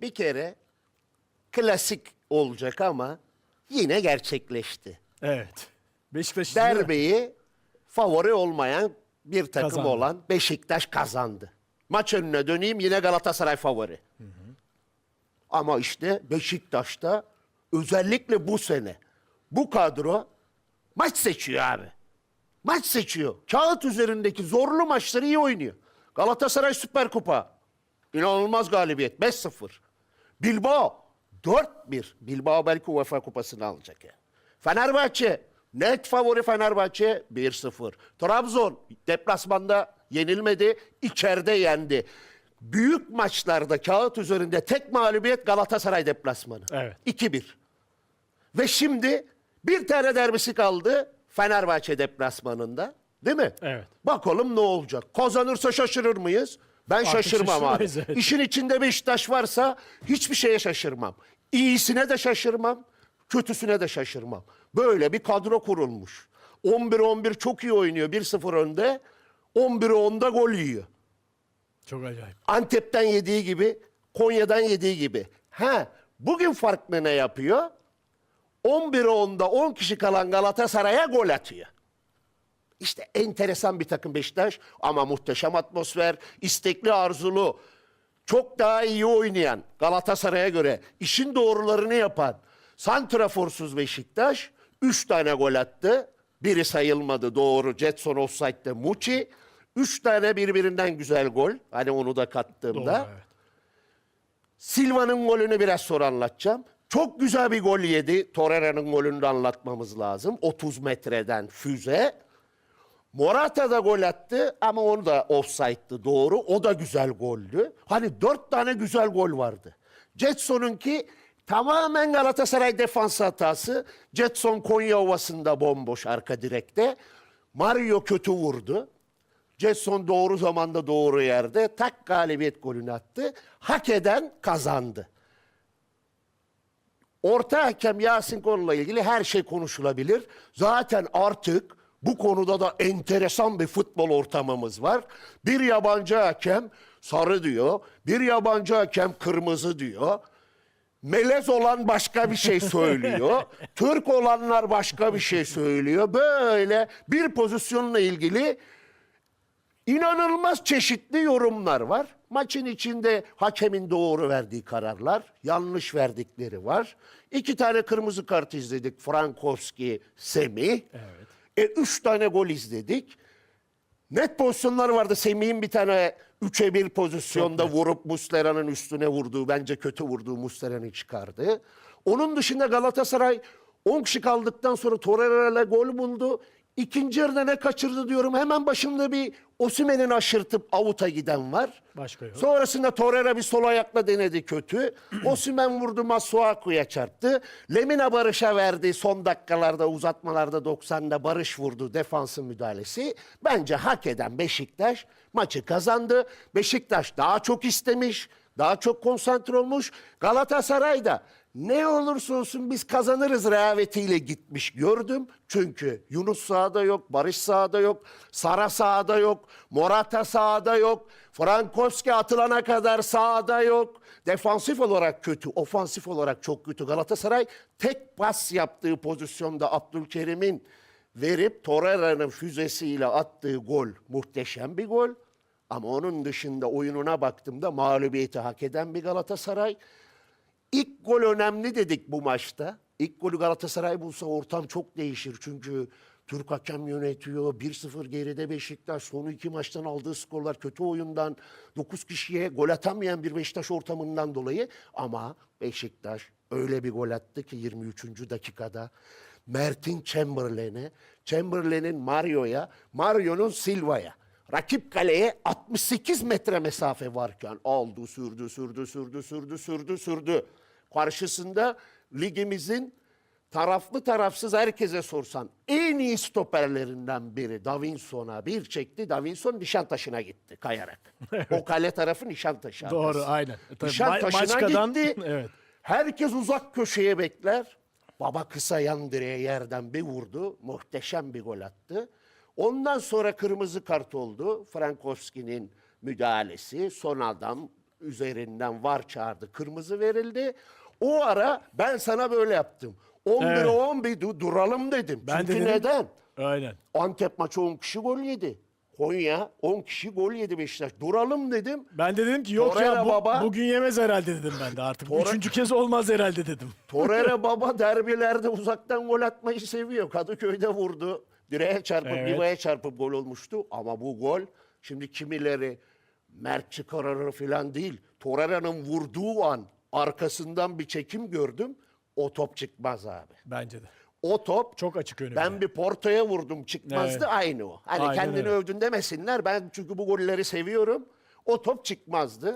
bir kere klasik olacak ama yine gerçekleşti. Evet. Beşiktaş Derbeyi favori olmayan bir takım Kazandı. olan Beşiktaş kazandı. Maç önüne döneyim yine Galatasaray favori. Ama işte Beşiktaş'ta özellikle bu sene bu kadro maç seçiyor abi. Maç seçiyor. Kağıt üzerindeki zorlu maçları iyi oynuyor. Galatasaray Süper Kupa. İnanılmaz galibiyet. 5-0. Bilbao 4-1. Bilbao belki UEFA Kupası'nı alacak yani. Fenerbahçe net favori Fenerbahçe 1-0. Trabzon deplasmanda yenilmedi. içeride yendi. Büyük maçlarda kağıt üzerinde tek mağlubiyet Galatasaray deplasmanı. Evet. 2-1. Ve şimdi bir tane derbisi kaldı Fenerbahçe deplasmanında. Değil mi? Evet. Bakalım ne olacak. Kazanırsa şaşırır mıyız? Ben şaşırmam abi. şaşırmayız, evet. İşin içinde Beşiktaş varsa hiçbir şeye şaşırmam. İyisine de şaşırmam, kötüsüne de şaşırmam. Böyle bir kadro kurulmuş. 11-11 çok iyi oynuyor. 1-0 önde. 11'e 10'da gol yiyor. Çok acayip. Antep'ten yediği gibi, Konya'dan yediği gibi. Ha, bugün farklı ne yapıyor? 11'e 10'da 10 kişi kalan Galatasaray'a gol atıyor. İşte enteresan bir takım Beşiktaş ama muhteşem atmosfer, istekli arzulu, çok daha iyi oynayan Galatasaray'a göre işin doğrularını yapan santraforsuz Beşiktaş 3 tane gol attı. Biri sayılmadı doğru. Jetson offside'de Muçi. 3 tane birbirinden güzel gol. Hani onu da kattığımda. Doğru evet. Silva'nın golünü biraz sonra anlatacağım. Çok güzel bir gol yedi. Torreira'nın golünü de anlatmamız lazım. 30 metreden füze. Morata da gol attı ama onu da offside'dı doğru. O da güzel goldü. Hani dört tane güzel gol vardı. Jetson'unki tamamen Galatasaray defans hatası. Jetson Konya Ovası'nda bomboş arka direkte. Mario kötü vurdu. Jetson doğru zamanda doğru yerde tak galibiyet golünü attı. Hak eden kazandı. Orta hakem Yasin Kol'la ilgili her şey konuşulabilir. Zaten artık bu konuda da enteresan bir futbol ortamımız var. Bir yabancı hakem sarı diyor, bir yabancı hakem kırmızı diyor. Melez olan başka bir şey söylüyor. Türk olanlar başka bir şey söylüyor. Böyle bir pozisyonla ilgili İnanılmaz çeşitli yorumlar var. Maçın içinde hakemin doğru verdiği kararlar, yanlış verdikleri var. İki tane kırmızı kart izledik. Frankowski, Semih. Evet. E, üç tane gol izledik. Net pozisyonlar vardı. Semih'in bir tane 3'e 1 pozisyonda vurup Muslera'nın üstüne vurduğu, bence kötü vurduğu Muslera'nı çıkardı. Onun dışında Galatasaray 10 kişi kaldıktan sonra Torreira'yla gol buldu. İkinci yarıda ne kaçırdı diyorum. Hemen başında bir Osimhen'in aşırtıp avuta giden var. Başka yok. Sonrasında Torreira bir sol ayakla denedi kötü. Osimhen vurdu Masuaku'ya çarptı. Lemina Barış'a verdi son dakikalarda uzatmalarda 90'da Barış vurdu defansın müdahalesi. Bence hak eden Beşiktaş maçı kazandı. Beşiktaş daha çok istemiş, daha çok konsantre olmuş. Galatasaray da ne olursa olsun biz kazanırız rehavetiyle gitmiş gördüm. Çünkü Yunus sahada yok, Barış sahada yok, Sara sahada yok, Morata sahada yok, Frankowski atılana kadar sahada yok. Defansif olarak kötü, ofansif olarak çok kötü. Galatasaray tek pas yaptığı pozisyonda Abdülkerim'in verip Torreira'nın füzesiyle attığı gol muhteşem bir gol. Ama onun dışında oyununa baktığımda mağlubiyeti hak eden bir Galatasaray. İlk gol önemli dedik bu maçta. İlk golü Galatasaray bulsa ortam çok değişir. Çünkü Türk hakem yönetiyor. 1-0 geride Beşiktaş. Son iki maçtan aldığı skorlar kötü oyundan. 9 kişiye gol atamayan bir Beşiktaş ortamından dolayı. Ama Beşiktaş öyle bir gol attı ki 23. dakikada. Mert'in Chamberlain'e, Chamberlain'in Mario'ya, Mario'nun Silva'ya. Rakip kaleye 68 metre mesafe varken aldı, sürdü, sürdü, sürdü, sürdü, sürdü, sürdü. Karşısında ligimizin taraflı tarafsız herkese sorsan en iyi stoperlerinden biri Davinson'a bir çekti. Davinson Nişantaşı'na gitti kayarak. o kale tarafı Nişantaşı. Doğru arası. aynen. E, tabii, Nişantaşı'na Maçka'dan- gitti. evet. Herkes uzak köşeye bekler. Baba kısa yan direğe yerden bir vurdu. Muhteşem bir gol attı. Ondan sonra kırmızı kart oldu. Frankowski'nin müdahalesi. Son adam üzerinden var çağırdı. Kırmızı verildi. O ara ben sana böyle yaptım. 11 Evet. 11 du- duralım dedim. Ben de Çünkü dedim. neden? Aynen. Antep maçı 10 kişi gol yedi. Konya 10 kişi gol yedi Beşiktaş. Duralım dedim. Ben de dedim ki yok Torreira ya bu- baba. bugün yemez herhalde dedim ben de artık. Torre- Üçüncü kez olmaz herhalde dedim. Torreira baba derbilerde uzaktan gol atmayı seviyor. Kadıköy'de vurdu. Direğe çarpıp Evet. Liva'ya çarpıp gol olmuştu. Ama bu gol şimdi kimileri Mert çıkarır falan değil. Torreira'nın vurduğu an arkasından bir çekim gördüm. O top çıkmaz abi. Bence de. O top Çok açık önü. ben bir Porto'ya vurdum çıkmazdı Evet. aynı o. Hani Aynen kendini öyle. övdün demesinler. Ben çünkü bu golleri seviyorum. O top çıkmazdı.